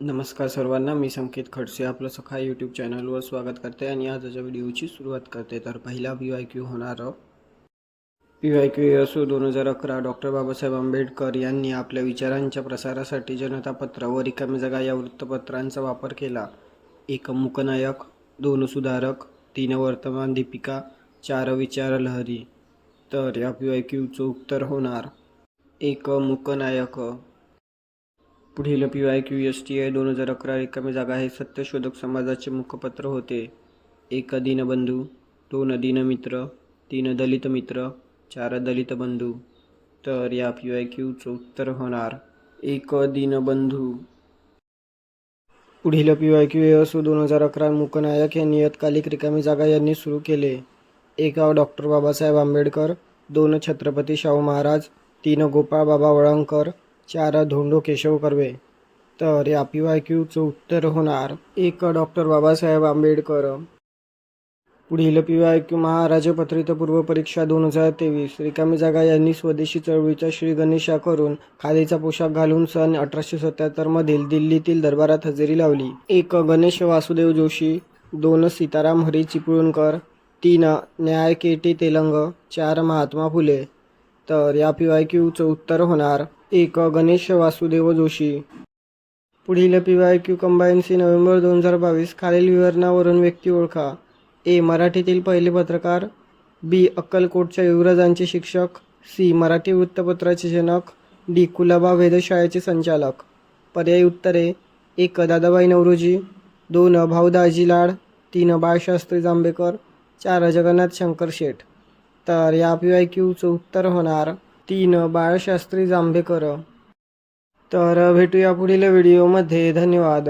नमस्कार सर्वांना मी संकेत खडसे आपलं सखा यूट्यूब चॅनलवर स्वागत करते आणि आजच्या व्हिडिओची सुरुवात करते. तर पहिला पी वाय क्यू होणार पी वाय क्यू असो दोन हजार अकरा डॉक्टर बाबासाहेब आंबेडकर यांनी आपल्या विचारांच्या प्रसारासाठी जनता पत्र व रिकामी जागा या वृत्तपत्रांचा वापर केला. एक मुकनायक दोन सुधारक तीन वर्तमान दीपिका चार विचार लहरी. तर या पी वाय क्यूचं उत्तर होणार. एक मुकनायक पुढील P Y Q S T I दोन हजार अकरा रिकामी जागा हे सत्यशोधक समाजाचे मुखपत्र होते. एक दीनबंधू दोन दीनमित्र तीन दलित मित्र चार दलित बंधू. तर या पी वाय क्यूचं उत्तर होणार. एक दीनबंधू पुढील पी वाय क्यू असो दोन हजार अकरा मुकनायक हे नियतकालिक रिकामी जागा यांनी सुरू केले. एक डॉक्टर बाबासाहेब आंबेडकर दोन छत्रपती शाहू महाराज तीन गोपाळ बाबा वळंकर चार धोंडो केशव कर्वे. तर या पी वाय क्यूचं उत्तर होणार एक डॉक्टर बाबासाहेब आंबेडकर. पुढील पी वाय क्यू महाराज पत्रित पूर्व परीक्षा दोन हजार तेवीस. रिकामी जागा यांनी स्वदेशी चळवळीचा श्री गणेशा करून खादीचा पोशाख घालून सन अठराशे सत्याहत्तरमधील दिल्लीतील दरबारात हजेरी लावली. एक गणेश वासुदेव जोशी दोन सीताराम हरी चिपळूणकर तीन न्याय के टी तेलंग चार महात्मा फुले. तर या पी वाय क्यूचं उत्तर होणार एक गणेश वासुदेव जोशी. पुढील पी वाय क्यू कंबाईन्सी नोव्हेंबर दोन हजार बावीस खालील विवरणावरून व्यक्ती ओळखा. ए. मराठीतील पहिले पत्रकार बी. अक्कलकोटच्या युवराजांचे शिक्षक सी. मराठी वृत्तपत्राचे जनक डी. कुलाबा वेधशाळेचे संचालक. पर्यायी उत्तरे एक दादाबाई नवरोजी दोन भाऊ दाजी लाड तीन बाळशास्त्री जांभेकर चार जगन्नाथ शंकर शेठ. तर या पी वाय क्यूचं उत्तर होणार तीन बाळशास्त्री जांभेकर. तर भेटूया पुढील व्हिडिओमध्ये. धन्यवाद.